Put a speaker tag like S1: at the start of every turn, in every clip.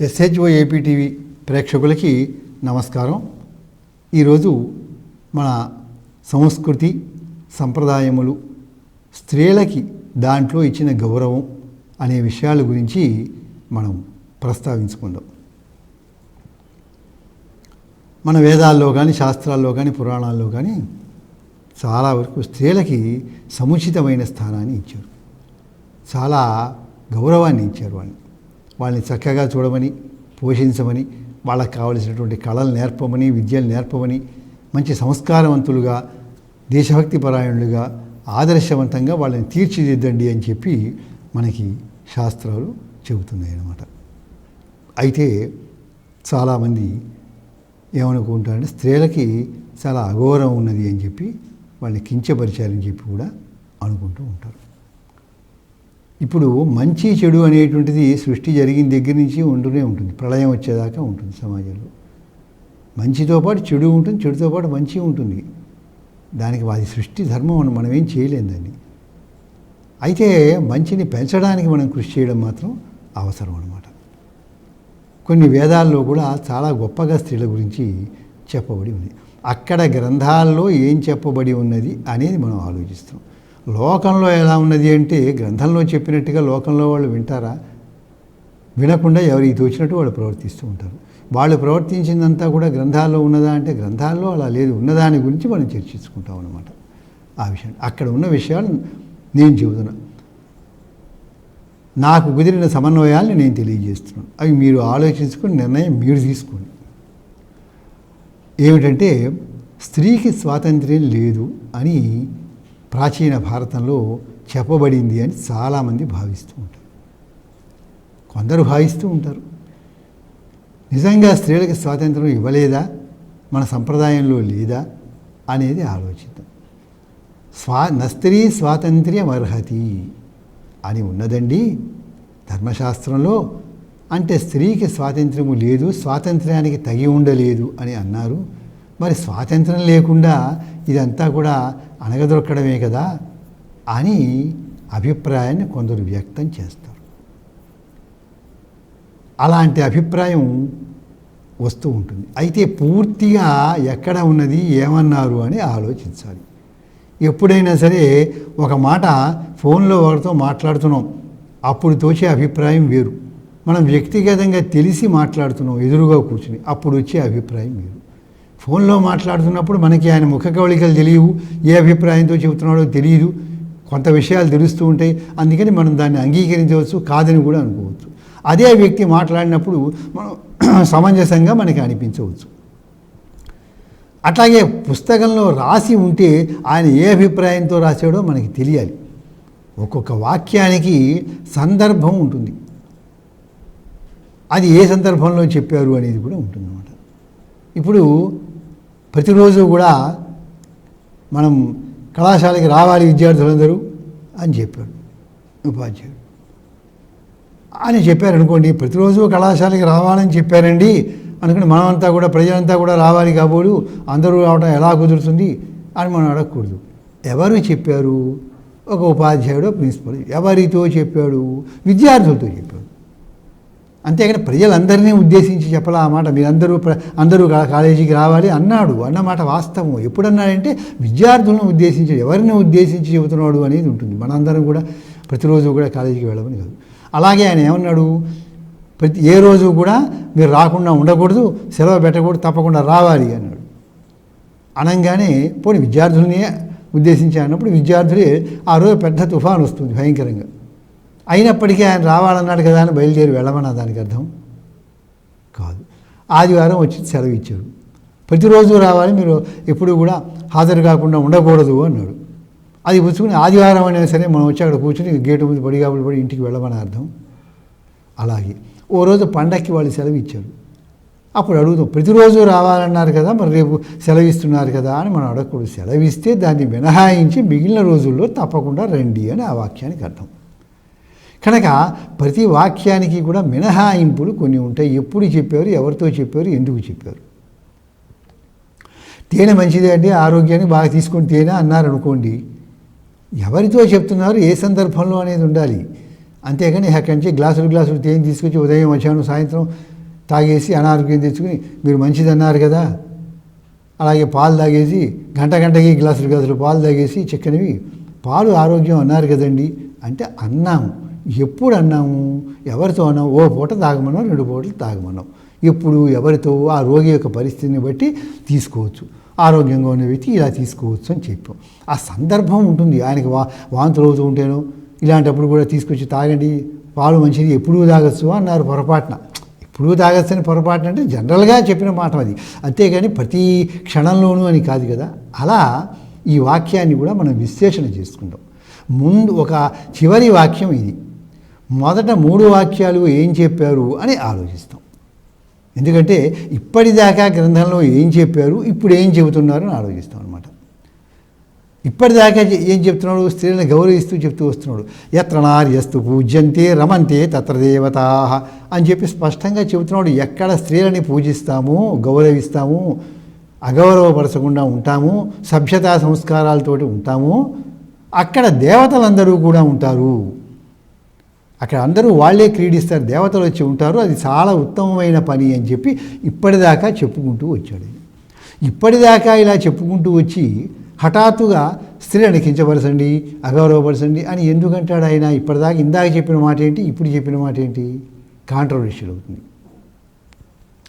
S1: SHO APTV ప్రేక్షకులకి నమస్కారం. ఈరోజు మన సంస్కృతి సంప్రదాయములు స్త్రీలకి దాంట్లో ఇచ్చిన గౌరవం అనే విషయాల గురించి మనం ప్రస్తావించుకుందాం. మన వేదాల్లో కానీ శాస్త్రాల్లో కానీ పురాణాల్లో కానీ చాలా వరకు స్త్రీలకి సముచితమైన స్థానాన్ని ఇచ్చారు. చాలా గౌరవాన్ని ఇచ్చారు వాళ్ళని వాళ్ళని చక్కగా చూడమని పోషించమని వాళ్ళకి కావలసినటువంటి కళలు నేర్పమని విద్యలు నేర్పమని మంచి సంస్కారవంతులుగా దేశభక్తి పరాయణులుగా ఆదర్శవంతంగా వాళ్ళని తీర్చిదిద్దండి అని చెప్పి మనకి శాస్త్రాలు చెబుతున్నాయి అన్నమాట. అయితే చాలామంది ఏమనుకుంటారంటే స్త్రీలకి చాలా అఘోరం ఉన్నది అని చెప్పి వాళ్ళని కించపరిచారని చెప్పి కూడా అనుకుంటూ ఉంటారు. ఇప్పుడు మంచి చెడు అనేటువంటిది సృష్టి జరిగిన దగ్గర నుంచి ఉంటూనే ఉంటుంది. ప్రళయం వచ్చేదాకా ఉంటుంది సమాజంలో. మంచితో పాటు చెడు ఉంటుంది చెడుతో పాటు మంచి ఉంటుంది. దానికి వారి సృష్టి ధర్మం అని మనం ఏం చేయలేం దాన్ని. అయితే మంచిని పెంచడానికి మనం కృషి చేయడం మాత్రం అవసరం అనమాట కొన్ని వేదాల్లో కూడా చాలా గొప్పగా స్త్రీల గురించి చెప్పబడి ఉంది. అక్కడ గ్రంథాల్లో ఏం చెప్పబడి ఉన్నది అనేది మనం ఆలోచిస్తాం లోకంలో ఎలా ఉన్నది అంటే గ్రంథంలో చెప్పినట్టుగా లోకంలో వాళ్ళు వింటారా? వినకుండా ఎవరికి తోచినట్టు వాళ్ళు ప్రవర్తిస్తూ ఉంటారు. వాళ్ళు ప్రవర్తించిందంతా కూడా గ్రంథాల్లో ఉన్నదా అంటే గ్రంథాల్లో అలా లేదు. ఉన్నదాని గురించి మనం చర్చించుకుంటాం అనమాట ఆ విషయం. అక్కడ ఉన్న విషయాలు నేను చెబుతున్నా. నాకు కుదిరిన సమన్వయాల్ని నేను తెలియజేస్తున్నాను. అవి మీరు ఆలోచించుకొని నిర్ణయం మీరు తీసుకోండి. ఏమిటంటే స్త్రీకి స్వాతంత్ర్యం లేదు అని ప్రాచీన భారతంలో చెప్పబడింది అని చాలామంది భావిస్తూ ఉంటారు. కొందరు భావిస్తూ ఉంటారు. నిజంగా స్త్రీలకు స్వాతంత్రం ఇవ్వలేదా? మన సంప్రదాయంలో లేదా? అనేది ఆలోచిద్దాం. స్వా నస్త్రీ స్వాతంత్ర్యం అర్హతి అని ఉన్నదండి ధర్మశాస్త్రంలో. అంటే స్త్రీకి స్వాతంత్ర్యము లేదు స్వాతంత్ర్యానికి తగి ఉండలేదు అని అన్నారు మరి స్వాతంత్రం లేకుండా ఇదంతా కూడా అణగదొక్కడమే కదా అని అభిప్రాయాన్ని కొందరు వ్యక్తం చేస్తారు. అలాంటి అభిప్రాయం వస్తూ ఉంటుంది. అయితే పూర్తిగా ఎక్కడ ఉన్నది ఏమన్నారు అని ఆలోచించాలి. ఎప్పుడైనా సరే ఒక మాట ఫోన్లో ఒకరితో మాట్లాడుతున్నాం అప్పుడు తోచే అభిప్రాయం వేరు. మనం వ్యక్తిగతంగా తెలిసి మాట్లాడుతున్నాం ఎదురుగా కూర్చుని అప్పుడు వచ్చే అభిప్రాయం వేరు. ఫోన్లో మాట్లాడుతున్నప్పుడు మనకి ఆయన ముఖ కవళికలు తెలియవు ఏ అభిప్రాయంతో చెబుతున్నాడో తెలియదు కొంత విషయాలు తెలుస్తూ ఉంటాయి. అందుకని మనం దాన్ని అంగీకరించవచ్చు కాదని కూడా అనుకోవచ్చు. అదే వ్యక్తి మాట్లాడినప్పుడు మనం సమంజసంగా మనకి అనిపించవచ్చు. అట్లాగే పుస్తకంలో రాసి ఉంటే ఆయన ఏ అభిప్రాయంతో రాశాడో మనకి తెలియాలి. ఒక్కొక్క వాక్యానికి సందర్భం ఉంటుంది. అది ఏ సందర్భంలో చెప్పారు అనేది కూడా ఉంటుందన్నమాట. ఇప్పుడు ప్రతిరోజు కూడా మనం కళాశాలకి రావాలి విద్యార్థులందరూ అని చెప్పాడు ఉపాధ్యాయుడు. అని చెప్పారనుకోండి ప్రతిరోజు కళాశాలకి రావాలని చెప్పారండి అనుకుని మనమంతా కూడా ప్రజలంతా కూడా రావాలి కాబోలు అందరూ రావడం ఎలా కుదురుతుంది అని మనం అడగకూడదు. ఎవరు చెప్పారు? ఒక ఉపాధ్యాయుడు ప్రిన్సిపల్ ఎవరితో చెప్పాడు? విద్యార్థులతో చెప్పాడు. అంతేగాని ప్రజలందరినీ ఉద్దేశించి చెప్పాలా ఆ మాట? మీరందరూ ప్ర అందరూ కాలేజీకి రావాలి అన్నాడు అన్నమాట వాస్తవం. ఎప్పుడన్నాడంటే విద్యార్థులను ఉద్దేశించి ఎవరిని ఉద్దేశించి చెబుతున్నాడు అనేది ఉంటుంది. మనందరం కూడా ప్రతిరోజు కూడా కాలేజీకి వెళ్ళమని కాదు. అలాగే ఆయన ఏమన్నాడు? ప్రతి ఏ రోజు కూడా మీరు రాకుండా ఉండకూడదు సెలవు పెట్టకూడదు తప్పకుండా రావాలి అన్నాడు. అనగానే పోనీ విద్యార్థులనే ఉద్దేశించి అన్నప్పుడు విద్యార్థులే ఆ రోజు పెద్ద తుఫాను వస్తుంది భయంకరంగా. అయినప్పటికీ ఆయన రావాలన్నాడు కదా అని బయలుదేరి వెళ్ళమన్నా దానికి అర్థం కాదు. ఆదివారం వచ్చి సెలవు ఇచ్చాడు. ప్రతిరోజు రావాలి మీరు ఎప్పుడు కూడా హాజరు కాకుండా ఉండకూడదు అన్నాడు. అది పుచ్చుకుని ఆదివారం అయినా సరే మనం వచ్చి అక్కడ కూర్చుని గేటు ముందు పడిగాపులు పడి ఇంటికి వెళ్ళమని అర్థం. అలాగే ఓ రోజు పండక్కి వాళ్ళు సెలవు ఇచ్చారు. అప్పుడు అడుగుతాం ప్రతిరోజు రావాలన్నారు కదా మరి రేపు సెలవు ఇస్తున్నారు కదా అని మనం అడగకూడదు. సెలవు ఇస్తే దాన్ని మినహాయించి మిగిలిన రోజుల్లో తప్పకుండా రండి అని ఆ వాక్యానికి అర్థం. కనుక ప్రతి వాక్యానికి కూడా మినహాయింపులు కొన్ని ఉంటాయి. ఎప్పుడు చెప్పారు ఎవరితో చెప్పారు ఎందుకు చెప్పారు? తేనె మంచిదే అంటే ఆరోగ్యాన్ని బాగా తీసుకొని తేనె అన్నారు అనుకోండి ఎవరితో చెప్తున్నారు ఏ సందర్భంలో అనేది ఉండాలి. అంతేగాని అక్కడి నుంచి గ్లాసులు గ్లాసులు తేనె తీసుకొచ్చి ఉదయం వచ్చాను సాయంత్రం తాగేసి అనారోగ్యం తెచ్చుకుని మీరు మంచిది అన్నారు కదా? అలాగే పాలు తాగేసి గంట గంటకి గ్లాసులు గ్లాసులు పాలు తాగేసి చిక్కనివి పాలు ఆరోగ్యం అన్నారు కదండి అంటే అన్నాము. ఎప్పుడు అన్నాము ఎవరితో అన్నాము ఓ పూట తాగమన్నాం రెండు పూటలు తాగమన్నాం ఎప్పుడు ఎవరితో ఆ రోగి యొక్క పరిస్థితిని బట్టి తీసుకోవచ్చు. ఆరోగ్యంగా ఉన్న వ్యక్తి ఇలా తీసుకోవచ్చు అని చెప్పాం. ఆ సందర్భం ఉంటుంది. ఆయనకి వా వాంతులు అవుతూ ఉంటేనో ఇలాంటప్పుడు కూడా తీసుకొచ్చి తాగండి. పాలు మంచిది. ఎప్పుడూ తాగొచ్చు అన్నారు పొరపాటున. ఇప్పుడు తాగొచ్చని పొరపాటున అంటే జనరల్గా చెప్పిన మాట అది. అంతేగాని ప్రతి క్షణంలోనూ అని కాదు కదా. అలా ఈ వాక్యాన్ని కూడా మనం విశ్లేషణ చేసుకుంటాం. ముందు ఒక చివరి వాక్యం ఇది. మొదట మూడు వాక్యాలు ఏం చెప్పారు అని ఆలోచిస్తాం. ఎందుకంటే ఇప్పటిదాకా గ్రంథంలో ఏం చెప్పారు ఇప్పుడు ఏం చెబుతున్నారు అని ఆలోచిస్తాం అనమాట ఇప్పటిదాకా ఏం చెప్తున్నాడు? స్త్రీలను గౌరవిస్తూ చెప్తూ వస్తున్నాడు. ఎత్ర నార్యస్తు పూజ్యంతే రమంతే తత్ర దేవతా అని చెప్పి స్పష్టంగా చెబుతున్నాడు. ఎక్కడ స్త్రీలని పూజిస్తాము గౌరవిస్తాము అగౌరవపరచకుండా ఉంటాము సభ్యతా సంస్కారాలతోటి ఉంటాము అక్కడ దేవతలందరూ కూడా ఉంటారు. అక్కడ అందరూ వాళ్ళే క్రీడిస్తారు దేవతలు వచ్చి ఉంటారు అది చాలా ఉత్తమమైన పని అని చెప్పి ఇప్పటిదాకా చెప్పుకుంటూ వచ్చాడు. ఇప్పటిదాకా ఇలా చెప్పుకుంటూ వచ్చి హఠాత్తుగా స్త్రీలను కించపరచండి అగౌరవపరచండి అని ఎందుకంటాడు ఆయన? ఇప్పటిదాకా ఇందాక చెప్పిన మాట ఏంటి? ఇప్పుడు చెప్పిన మాట ఏంటి? కాంట్రవర్షియల్ అవుతుంది.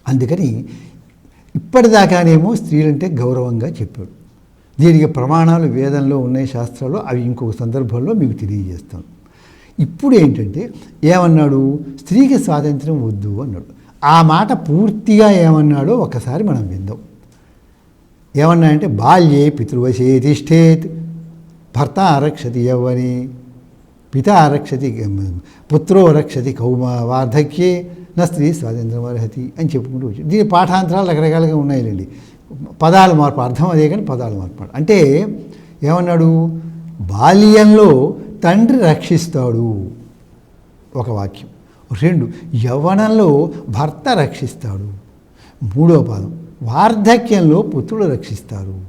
S1: అందుకని ఇప్పటిదాకానేమో స్త్రీలంటే గౌరవంగా చెప్పాడు. దీనికి ప్రమాణాలు వేదంలో ఉన్నాయి శాస్త్రాల్లో అవి ఇంకొక సందర్భంలో మీకు తెలియజేస్తాను. ఇప్పుడు ఏంటంటే ఏమన్నాడు? స్త్రీకి స్వాతంత్రం వద్దు అన్నాడు. ఆ మాట పూర్తిగా ఏమన్నాడో ఒకసారి మనం విందాం. ఏమన్నా అంటే బాల్యే పితృవశే తిష్టేత్ భర్త ఆరక్షతి యవ్వని పిత ఆరక్షతి పుత్రో రక్షతి కౌమ వార్ధక్యే నా స్త్రీ స్వాతంత్రం అర్హతి అని చెప్పుకుంటూ వచ్చి దీని పాఠాంతరాలు రకరకాలుగా ఉన్నాయిలేండి. పదాలు మార్పు అర్థం అదే కానీ పదాలు మార్పు. అంటే ఏమన్నాడు? బాల్యంలో తండ్రి రక్షిస్తాడు. ఒక వాక్యం. రెండు యవ్వనంలో భర్త రక్షిస్తాడు. మూడో పదం వార్ధక్యంలో పుత్రుడు రక్షిస్తారు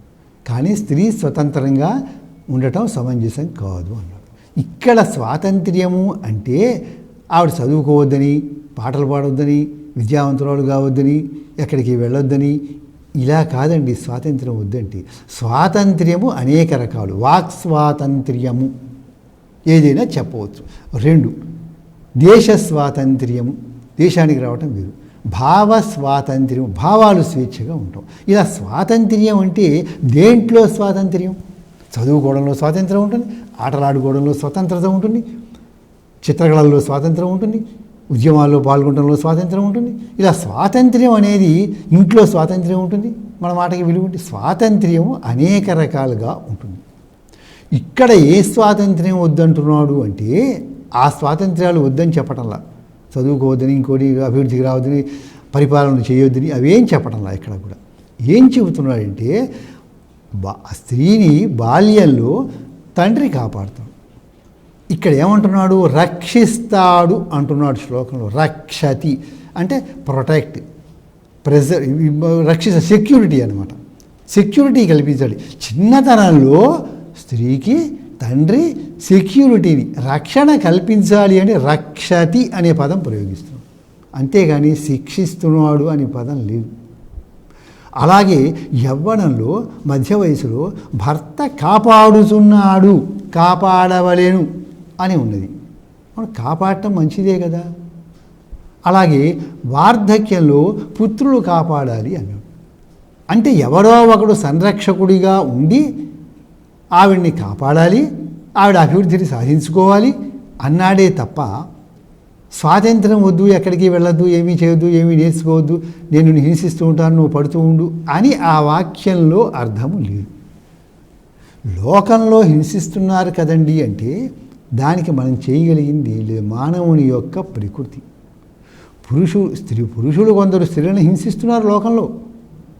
S1: కానీ స్త్రీ స్వతంత్రంగా ఉండటం సమంజసం కాదు అన్నాడు. ఇక్కడ స్వాతంత్ర్యము అంటే ఆవిడ చదువుకోవద్దని పాటలు పాడొద్దని విద్యావంతురాలు కావద్దని ఎక్కడికి వెళ్ళొద్దని. ఇలా కాదండి స్వాతంత్ర్యం వద్దంటే. స్వాతంత్ర్యము అనేక రకాలు. వాక్ స్వాతంత్ర్యము ఏదైనా చెప్పవచ్చు. రెండు దేశ స్వాతంత్ర్యము దేశానికి రావటం వేరు. భావ స్వాతంత్ర్యం భావాలు స్వేచ్ఛగా ఉంటాం. ఇలా స్వాతంత్ర్యం అంటే దేంట్లో స్వాతంత్ర్యం? చదువుకోవడంలో స్వాతంత్రం ఉంటుంది ఆటలాడుకోవడంలో స్వతంత్రత ఉంటుంది చిత్రకళల్లో స్వాతంత్రం ఉంటుంది ఉద్యమాల్లో పాల్గొనడంలో స్వాతంత్రం ఉంటుంది. ఇలా స్వాతంత్ర్యం అనేది ఇంట్లో స్వాతంత్ర్యం ఉంటుంది మన మాటకి విలువ ఉంటుంది. స్వాతంత్ర్యం అనేక రకాలుగా ఉంటుంది. ఇక్కడ ఏ స్వాతంత్ర్యం వద్దంటున్నాడు అంటే ఆ స్వాతంత్ర్యాలు వద్దని చెప్పటంలా. చదువుకోవద్దని ఇంకోటి అభివృద్ధికి రావద్దని పరిపాలన చేయొద్దని అవేం చెప్పటంలా ఇక్కడ కూడా. ఏం చెబుతున్నాడంటే బా స్త్రీని బాల్యంలో తండ్రి కాపాడుతాడు. ఇక్కడ ఏమంటున్నాడు? రక్షిస్తాడు అంటున్నాడు శ్లోకంలో. రక్షతి. అంటే ప్రొటెక్ట్ ప్రెజర్ రక్షిస్త సెక్యూరిటీ అనమాట సెక్యూరిటీ కల్పించాలి. చిన్నతనంలో స్త్రీకి తండ్రి సెక్యూరిటీని రక్షణ కల్పించాలి అని రక్షతి అనే పదం ప్రయోగిస్తున్నాం. అంతేగాని శిక్షిస్తున్నాడు అనే పదం లేదు. అలాగే యవ్వనంలో మధ్య వయసులో భర్త కాపాడుతున్నాడు కాపాడవలేను అని ఉన్నది. మనం కాపాడటం మంచిదే కదా. అలాగే వార్ధక్యంలో పుత్రులు కాపాడాలి అన్నాడు. అంటే ఎవరో ఒకడు సంరక్షకుడిగా ఉండి ఆవిడ్ని కాపాడాలి ఆవిడ అభివృద్ధిని సాధించుకోవాలి అన్నాడే తప్ప స్వాతంత్రం వద్దు ఎక్కడికి వెళ్ళొద్దు ఏమీ చేయొద్దు ఏమీ నేర్చుకోవద్దు నేను హింసిస్తూ ఉంటాను నువ్వు పడుతూ ఉండు అని ఆ వాక్యంలో అర్థము లేదు. లోకంలో హింసిస్తున్నారు కదండి అంటే దానికి మనం చేయగలిగింది లేదు మానవుని యొక్క ప్రకృతి. పురుషుడు స్త్రీ పురుషులు కొందరు స్త్రీలను హింసిస్తున్నారు లోకంలో.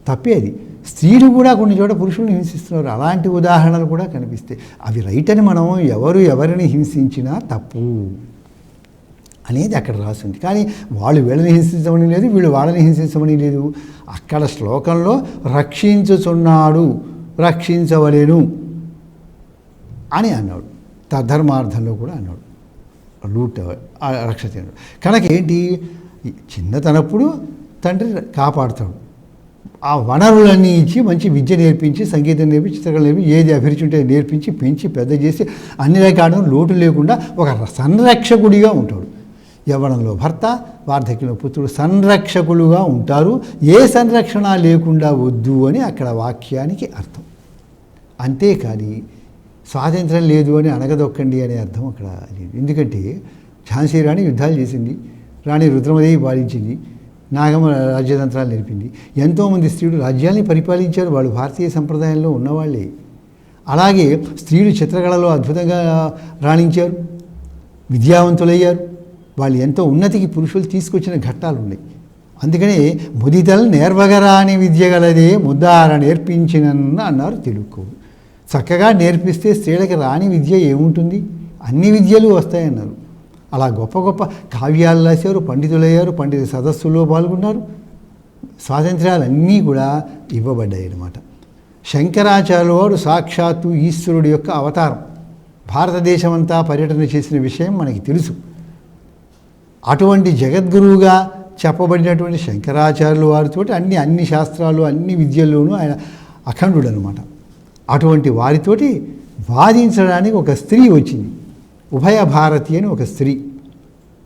S1: తప్పే అది. స్త్రీలు కూడా కొన్ని చోట పురుషులను హింసిస్తున్నారు. అలాంటి ఉదాహరణలు కూడా కనిపిస్తాయి అవి రైట్ అని మనం ఎవరు ఎవరిని హింసించినా తప్పు అనేది అక్కడ రాసింది. కానీ వాళ్ళు వీళ్ళని హింసించమని లేదు వీళ్ళు వాళ్ళని హింసించమని లేదు. అక్కడ శ్లోకంలో రక్షించుచున్నాడు రక్షించవలేను అని అన్నాడు. తద్ధర్మార్థంలో కూడా అన్నాడు. లూట్ రక్ష తిన్నాడు కనుక ఏంటి? చిన్నతనప్పుడు తండ్రి కాపాడుతాడు. ఆ వనరులన్నీ ఇచ్చి మంచి విద్య నేర్పించి సంగీతం నేర్పించి చిత్రకళ నేర్పించి ఏది అభిరుచి ఉంటే నేర్పించి పెంచి పెద్ద చేసి అన్ని రకాల లోటు లేకుండా ఒక సంరక్షకుడిగా ఉంటాడు. యవ్వనంలో భర్త వార్ధక్యంలో పుత్రుడు సంరక్షకులుగా ఉంటారు. ఏ సంరక్షణ లేకుండా వద్దు అని అక్కడ వాక్యానికి అర్థం. అంతేకాని స్వాతంత్రం లేదు అని అనగదొక్కండి అనే అర్థం అక్కడ లేదు. ఎందుకంటే ఝాన్సీ రాణి యుద్ధాలు చేసింది. రాణి రుద్రమదేవి పాలించింది. నాగమ్మ రాజ్యతంత్రాలు నేర్పింది. ఎంతోమంది స్త్రీలు రాజ్యాన్ని పరిపాలించారు. వాళ్ళు భారతీయ సంప్రదాయంలో ఉన్నవాళ్ళే అలాగే స్త్రీలు చిత్రకళలో అద్భుతంగా రాణించారు. విద్యావంతులయ్యారు. వాళ్ళు ఎంతో ఉన్నతికి పురుషులు తీసుకొచ్చిన ఘట్టాలు ఉన్నాయి అందుకనే ముదితలు నేర్వగరాని విద్య గలదే ముద్దార నేర్పించినన్న అన్నారు తెలుగు. చక్కగా నేర్పిస్తే స్త్రీలకి రాని విద్య ఏముంటుంది? అన్ని విద్యలు వస్తాయన్నారు. అలా గొప్ప గొప్ప కావ్యాలు రాశారు పండితులయ్యారు పండిత సదస్సులో పాల్గొన్నారు. స్వాతంత్ర్యాలన్నీ కూడా ఇవ్వబడ్డాయి అన్నమాట శంకరాచార్యుల వారు సాక్షాత్తు ఈశ్వరుడి యొక్క అవతారం. భారతదేశమంతా పర్యటన చేసిన విషయం మనకి తెలుసు. అటువంటి జగద్గురువుగా చెప్పబడినటువంటి శంకరాచార్యుల వారితో అన్ని అన్ని శాస్త్రాలు అన్ని విద్యల్లోనూ ఆయన అఖండుడు అనమాట అటువంటి వారితోటి వాదించడానికి ఒక స్త్రీ వచ్చింది. ఉభయ భారతి అని ఒక స్త్రీ.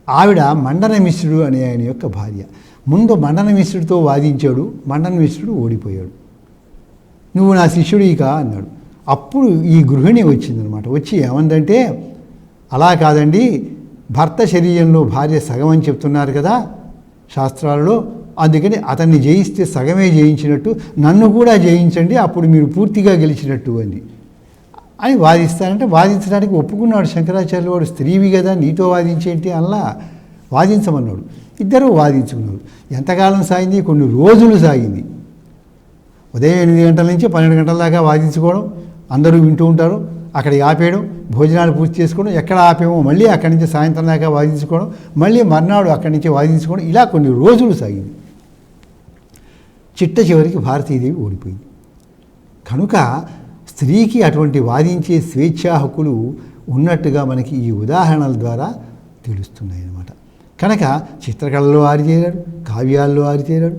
S1: ఆవిడ మండనమిశ్రుడు అనే ఆయన యొక్క భార్య. ముందు మండన మిశ్రుడితో వాదించాడు మండన మిశ్రుడు ఓడిపోయాడు. నువ్వు నా శిష్యుడు ఇక అన్నాడు. అప్పుడు ఈ గృహిణి వచ్చిందనమాట వచ్చి ఏమందంటే అలా కాదండి భర్త శరీరంలో భార్య సగం అని చెప్తున్నారు కదా శాస్త్రాలలో అందుకని అతన్ని జయిస్తే సగమే జయించినట్టు నన్ను కూడా జయించండి అప్పుడు మీరు పూర్తిగా గెలిచినట్టు అంది. అని వాదిస్తానంటే వాదించడానికి ఒప్పుకున్నాడు శంకరాచార్యులు వాడు స్త్రీవి కదా నీతో వాదించేంటి అలా వాదించమన్నాడు. ఇద్దరు వాదించుకున్నారు. ఎంతకాలం సాగింది? కొన్ని రోజులు సాగింది. ఉదయం ఎనిమిది గంటల నుంచి పన్నెండు గంటల దాకా వాదించుకోవడం అందరూ వింటూ ఉంటారు అక్కడికి ఆపేయడం భోజనాలు పూర్తి చేసుకోవడం ఎక్కడ ఆపేమో మళ్ళీ అక్కడి నుంచి సాయంత్రం దాకా వాదించుకోవడం మళ్ళీ మర్నాడు అక్కడి నుంచి వాదించుకోవడం ఇలా కొన్ని రోజులు సాగింది. చిట్ట చివరికి భారతీదేవి ఓడిపోయింది. కనుక స్త్రీకి అటువంటి వాదించే స్వేచ్ఛా హక్కులు ఉన్నట్టుగా మనకి ఈ ఉదాహరణల ద్వారా తెలుస్తున్నాయి అన్నమాట కనుక చిత్రకళలో ఆరితేరాడు కావ్యాల్లో ఆరితేరాడు.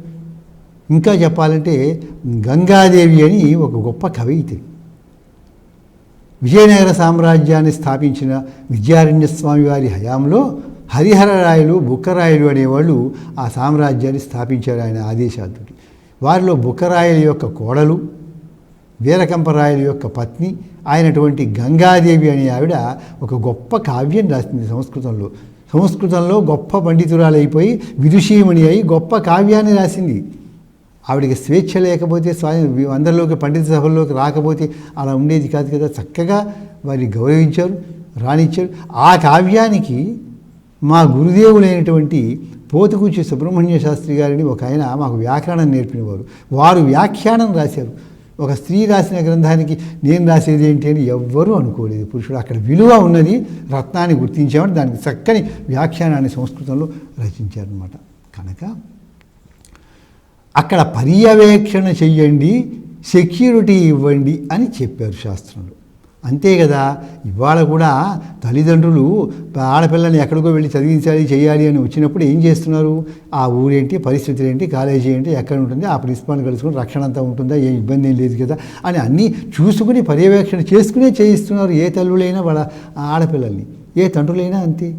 S1: ఇంకా చెప్పాలంటే గంగాదేవి అని ఒక గొప్ప కవయిత్రి. విజయనగర సామ్రాజ్యాన్ని స్థాపించిన విద్యారణ్య స్వామి వారి హయాంలో హరిహరరాయలు బుక్కరాయలు అనేవాళ్ళు ఆ సామ్రాజ్యాన్ని స్థాపించారు ఆయన ఆదేశాలతో వారిలో బుక్కరాయల యొక్క కోడలు వీరకంపరాయల యొక్క పత్ని అయినటువంటి గంగాదేవి అనే ఆవిడ ఒక గొప్ప కావ్యం రాసింది సంస్కృతంలో. సంస్కృతంలో గొప్ప పండితురాలైపోయి విదుషీమణి అయి గొప్ప కావ్యాన్ని రాసింది. ఆవిడకి స్వేచ్ఛ లేకపోతే స్వామి అందరిలోకి పండిత సభల్లోకి రాకపోతే అలా ఉండేది కాదు కదా. చక్కగా వారిని గౌరవించారు రాణించారు. ఆ కావ్యానికి మా గురుదేవులైనటువంటి పోతుకూచి సుబ్రహ్మణ్య శాస్త్రి గారిని ఒక ఆయన మాకు వ్యాకరణం నేర్పినవారు. వారు వ్యాఖ్యానం రాశారు. ఒక స్త్రీ రాసిన గ్రంథానికి నేను రాసేది ఏంటి అని ఎవ్వరూ అనుకోలేదు. పురుషుడు అక్కడ విలువ ఉన్నది రత్నాన్ని గుర్తించామని దానికి చక్కని వ్యాఖ్యానాన్ని సంస్కృతంలో రచించారనమాట కనుక అక్కడ పర్యవేక్షణ చెయ్యండి సెక్యూరిటీ ఇవ్వండి అని చెప్పారు శాస్త్రంలో. అంతే కదా? ఇవాళ కూడా తల్లిదండ్రులు ఆడపిల్లని ఎక్కడికో వెళ్ళి చదివించాలి చేయాలి అని వచ్చినప్పుడు ఏం చేస్తున్నారు? ఆ ఊరేంటి పరిస్థితులు ఏంటి కాలేజీ ఏంటి ఎక్కడ ఉంటుంది? ఆ ప్రిన్సిపాల్ని కలుసుకుని రక్షణ అంతా ఉంటుందా? ఏ ఇబ్బంది ఏం లేదు కదా? అని అన్నీ చూసుకుని పర్యవేక్షణ చేసుకునే చేయిస్తున్నారు ఏ తల్లులైనా వాళ్ళ ఆడపిల్లల్ని. ఏ తండ్రులైనా అంతే.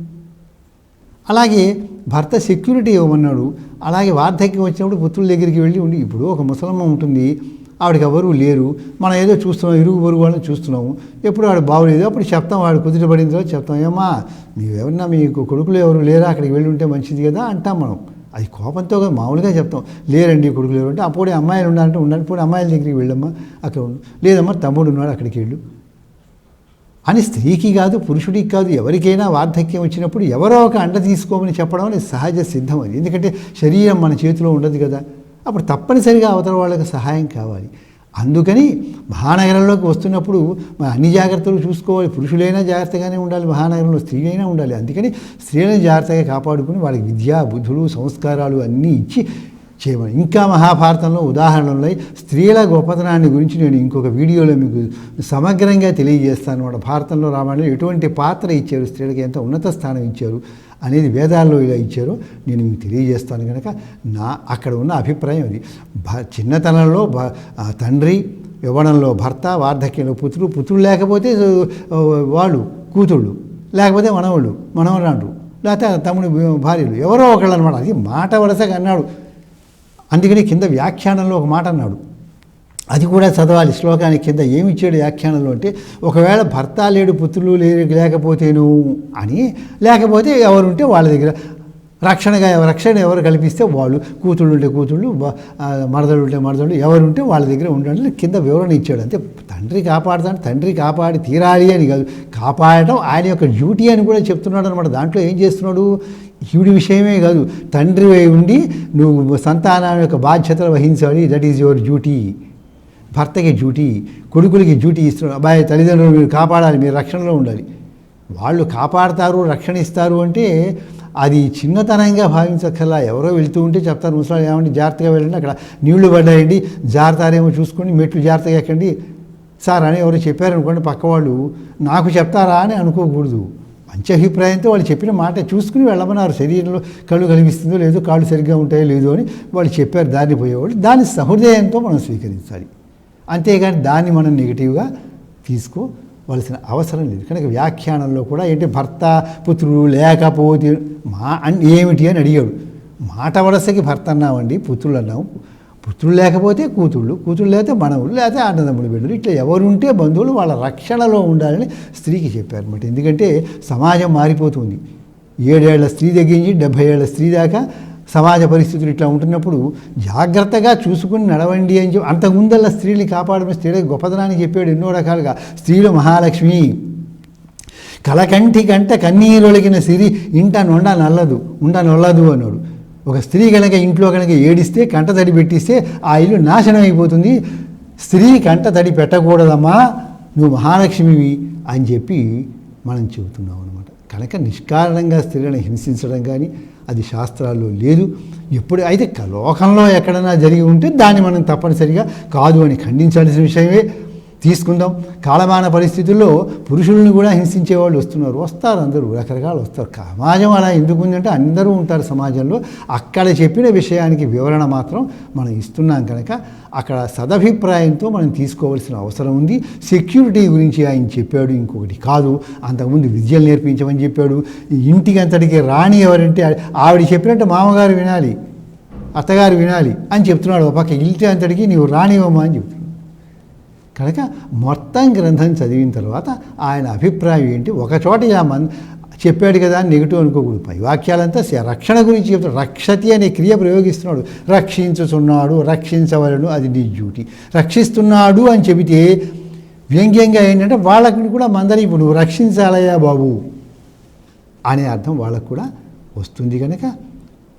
S1: అలాగే భర్త సెక్యూరిటీ ఇవ్వమన్నాడు. అలాగే వార్ధక్యం వచ్చినప్పుడు పుత్రుల దగ్గరికి వెళ్ళి ఉండి ఇప్పుడు ఒక ముసలమ్మ ఉంటుంది. ఆవిడకి ఎవరు లేరు. మనం ఏదో చూస్తున్నాం ఇరుగు పొరుగు వాళ్ళని చూస్తున్నాము. ఎప్పుడు ఆవిడ బాగోలేదు అప్పుడు చెప్తాం వాడు కుదిరిపడిన తర్వాత చెప్తాం. ఏమా మీరెవరన్నా మీకు కొడుకులు ఎవరు లేరా? అక్కడికి వెళ్ళి ఉంటే మంచిది కదా? అంటాం మనం. అది కోపంతో కాదు, మామూలుగా చెప్తాం. లేరండి కొడుకులు ఎవరు? అంటే అప్పుడే అమ్మాయిలు ఉండాలంటే ఉండాలి ఇప్పుడు అమ్మాయిల దగ్గరికి వెళ్ళమ్మా. అక్కడ ఉండు. లేదమ్మా తమ్ముడు ఉన్నాడు అక్కడికి వెళ్ళు. అని స్త్రీకి కాదు పురుషుడికి కాదు ఎవరికైనా వార్ధక్యం వచ్చినప్పుడు ఎవరో ఒక అండ తీసుకోమని చెప్పడం అనేది సహజ సిద్ధం అది. ఎందుకంటే శరీరం మన చేతిలో ఉండదు కదా. అప్పుడు తప్పనిసరిగా అవతల వాళ్ళకి సహాయం కావాలి. అందుకని మహానగరంలోకి వస్తున్నప్పుడు అన్ని జాగ్రత్తలు చూసుకోవాలి. పురుషులైనా జాగ్రత్తగానే ఉండాలి. మహానగరంలో స్త్రీలైనా ఉండాలి. అందుకని స్త్రీలను జాగ్రత్తగా కాపాడుకుని వాళ్ళకి విద్య బుద్ధులు సంస్కారాలు అన్నీ ఇచ్చి చేయమని. ఇంకా మహాభారతంలో ఉదాహరణలు స్త్రీల గొప్పతనాన్ని గురించి నేను ఇంకొక వీడియోలో మీకు సమగ్రంగా తెలియజేస్తాను. అన్నమాట భారతంలో రామాయణంలో ఎటువంటి పాత్ర ఇచ్చారు? స్త్రీలకు ఎంత ఉన్నత స్థానం ఇచ్చారు? అనేది వేదాల్లో ఇలా ఇచ్చారో. నేను మీకు తెలియజేస్తాను కనుక నా అక్కడ ఉన్న అభిప్రాయం అది. భ చిన్నతనంలో భ తండ్రి యవ్వనంలో భర్త వార్ధక్యంలో పుత్రుడు పుత్రుడు లేకపోతే వాళ్ళు కూతుళ్ళు లేకపోతే మనవాళ్ళు మనవరాండ్రు లేకపోతే తమ్ముడు భార్యలు ఎవరో ఒకళ్ళు అనమాట అది మాట వరుసగా అన్నాడు. అందుకని కింద వ్యాఖ్యానంలో ఒక మాట అన్నాడు. అది కూడా చదవాలి. శ్లోకానికి కింద ఏమి ఇచ్చాడు వ్యాఖ్యానంలో అంటే ఒకవేళ భర్త లేడు పుత్రులు లేరు లేకపోతేను అని లేకపోతే ఎవరుంటే వాళ్ళ దగ్గర రక్షణగా రక్షణ ఎవరు కల్పిస్తే వాళ్ళు. కూతుళ్ళు ఉంటే కూతుళ్ళు మరదలు ఉంటే మరదలు ఎవరుంటే వాళ్ళ దగ్గర ఉండండి కింద వివరణ ఇచ్చాడు. అంతే. తండ్రి కాపాడుతాడు తండ్రి కాపాడి తీరాలి అని కాదు. కాపాడటం ఆయన యొక్క డ్యూటీ అని కూడా చెప్తున్నాడు అనమాట దాంట్లో ఏం చేస్తున్నాడు? ఈవిడి విషయమే కాదు. తండ్రి ఉండి నువ్వు సంతానం యొక్క బాధ్యతలు వహించాలి. That is your duty. భర్తకి డ్యూటీ కొడుకులకి డ్యూటీ ఇస్తున్నారు అబ్బాయి తల్లిదండ్రులు మీరు కాపాడాలి మీరు రక్షణలో ఉండాలి. వాళ్ళు కాపాడతారు రక్షణ ఇస్తారు అంటే అది చిన్నతనంగా భావించక్కర్లా. ఎవరో వెళ్తూ ఉంటే చెప్తారు ముసలి ఏమండి జాగ్రత్తగా వెళ్ళండి అక్కడ నీళ్ళు పడ్డాయండి జారుతారేమో చూసుకోండి మెట్లు జాగ్రత్తగా ఎక్కండి. సార్ అని ఎవరు చెప్పారనుకోండి పక్క వాళ్ళు నాకు చెప్తారా? అని అనుకోకూడదు. మంచి అభిప్రాయంతో వాళ్ళు చెప్పిన మాట చూసుకుని వెళ్ళమన్నారు. శరీరంలో కళ్ళు కనిపిస్తుందో లేదో కాళ్ళు సరిగ్గా ఉంటాయో లేదో అని వాళ్ళు చెప్పారు. దాన్ని పోయేవాళ్ళు. దాన్ని సహృదయంతో మనం స్వీకరించాలి. అంతేగాని దాన్ని మనం నెగిటివ్గా తీసుకోవలసిన అవసరం లేదు. కనుక వ్యాఖ్యానంలో కూడా ఏంటి భర్త పుత్రుడు లేకపోతే మా అని ఏమిటి అని అడిగాడు. మాట వరసకి భర్త అన్నామండి పుత్రులు అన్నాము. పుత్రులు లేకపోతే కూతుళ్ళు కూతుళ్ళు లేకపోతే మనవులు లేకపోతే అన్నదమ్ముడు బిడ్డలు ఇట్లా ఎవరుంటే బంధువులు వాళ్ళ రక్షణలో ఉండాలని స్త్రీకి చెప్పారు అనమాట ఎందుకంటే సమాజం మారిపోతుంది. ఏడేళ్ళ స్త్రీ దగ్గర నుంచి డెబ్భై ఏళ్ళ స్త్రీ దాకా సమాజ పరిస్థితులు ఇట్లా ఉంటున్నప్పుడు జాగ్రత్తగా చూసుకుని నడవండి అని చెప్పి అంతకుముందల్లా స్త్రీని కాపాడమే స్త్రీలకు గొప్పదనాన్ని చెప్పాడు ఎన్నో రకాలుగా. స్త్రీలు మహాలక్ష్మి. కలకంటి కంట కన్నీరొలిగిన సిరి ఇంట నొండ నల్లదు ఉండ నొల్లదు అన్నాడు. ఒక స్త్రీ కనుక ఇంట్లో కనుక ఏడిస్తే కంట తడి పెట్టిస్తే ఆ ఇల్లు నాశనం అయిపోతుంది. స్త్రీ కంట తడి పెట్టకూడదమ్మా నువ్వు మహాలక్ష్మివి అని చెప్పి మనం చెబుతున్నాం అనమాట కనుక నిష్కారణంగా స్త్రీలను హింసించడం కానీ అది శాస్త్రాల్లో లేదు. ఎప్పుడు అయితే లోకంలో ఎక్కడైనా జరిగి ఉంటే దాన్ని మనం తప్పనిసరిగా కాదు అని ఖండించాల్సిన విషయమే. తీసుకుందాం. కాలమాన పరిస్థితుల్లో పురుషులను కూడా హింసించే వాళ్ళు వస్తున్నారు. వస్తారు అందరూ రకరకాలు వస్తారు. సమాజం అలా ఎందుకు ఉందంటే అందరూ ఉంటారు సమాజంలో. అక్కడ చెప్పిన విషయానికి వివరణ మాత్రం మనం ఇస్తున్నాం కనుక అక్కడ సదభిప్రాయంతో మనం తీసుకోవాల్సిన అవసరం ఉంది. సెక్యూరిటీ గురించి ఆయన చెప్పాడు ఇంకొకటి కాదు. అంతకుముందు విద్యలు నేర్పించమని చెప్పాడు. ఇంటికి అంతటికి రాణి ఎవరంటే ఆవిడ చెప్పినట్టు మామగారు వినాలి అత్తగారు వినాలి అని చెప్తున్నాడు. ఒక పక్క ఇంటి అంతటికి నీవు రానివమ్మా అని చెప్తున్నాడు. కనుక మొత్తం గ్రంథం చదివిన తర్వాత ఆయన అభిప్రాయం ఏంటి? ఒకచోట మన్ చెప్పాడు కదా అని నెగిటివ్ అనుకోకూడదు. పై వాక్యాలంతా రక్షణ గురించి చెప్తాడు. రక్షతి అనే క్రియ ప్రయోగిస్తున్నాడు. రక్షించుచున్నాడు రక్షించవలను అది నీ డ్యూటీ. రక్షిస్తున్నాడు అని చెబితే వ్యంగ్యంగా ఏంటంటే వాళ్ళకి కూడా మందరి ఇప్పుడు నువ్వు రక్షించాలయ్యా బాబు అనే అర్థం వాళ్ళకు కూడా వస్తుంది కనుక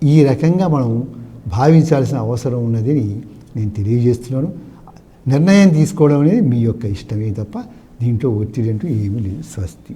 S1: ఈ రకంగా మనం భావించాల్సిన అవసరం ఉన్నదని నేను తెలియజేస్తున్నాను. నిర్ణయం తీసుకోవడం అనేది మీ యొక్క ఇష్టమే తప్ప దీంట్లో ఒత్తిడి అంటూ ఏమీ లేదు. స్వస్తి.